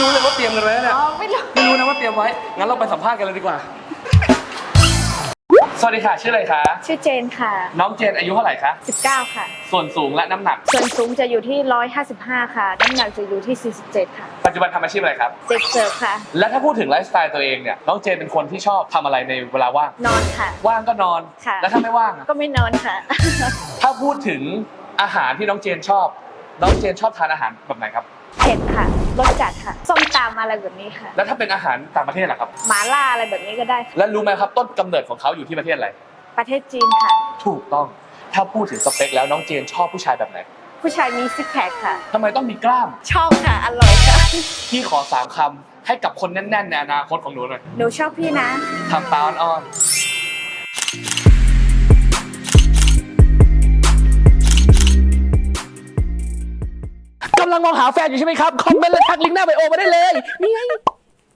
รู้เลยว่าเตรียมกันไว้เนี่ย อ๋อไม่รู้ไม่รู้นะว่าเตรียมไว้ งั้นเราไปสัมภาษณ์กันเลยดีกว่า สวัสดีค่ะชื่ออะไรคะ ชื่อเจนค่ะ น้องเจนอายุเท่าไหร่คะ 19 ค่ะ ส่วนสูงและน้ำหนัก ส่วนสูงจะอยู่ที่ 155 ค่ะ น้ำหนักจะอยู่ที่ 47 ค่ะ ปัจจุบันทำอาชีพอะไรครับ เด็กเสิร์ฟค่ะ และถ้าพูดถึงไลฟ์สไตล์ตัวเองเนี่ย น้องเจนเป็นคนที่ชอบทำอะไรในเวลาว่าง นอนค่ะ ว่างก็นอน ค่ะ แล้วถ้าไม่ว่างอะก็ไม่นอนค่ะ ถ้าพูดถึงอาหารที่น้องเจนชอบ น้องเจนชอบทานอาหารแบบไหนครับ เผ็ดค่ะรสจัดค่ะ ส้มตำอะไรแบบนี้ค่ะ แล้วถ้าเป็นอาหารต่างประเทศล่ะครับ หมาล่าอะไรแบบนี้ก็ได้ค่ะและรู้ไหมครับต้นกำเนิดของเขาอยู่ที่ประเทศอะไร ประเทศจีนค่ะ ถูกต้อง ถ้าพูดถึงสเปคแล้วน้องเจนชอบผู้ชายแบบไหน ผู้ชายมีซิกแพคค่ะ ทำไมต้องมีกล้าม ชอบค่ะ อร่อยค่ะ พี่ขอสามคำให้กับคนแน่นๆในอนาคตของหนูหน่อยหนูชอบพี่นะ ทำตาอ่อนๆำลังมองหาแฟนอยู่ใช่ไหมครับ คอมเมนต์และทักลิงก์หน้าไบโอมาได้เลยนี่ไง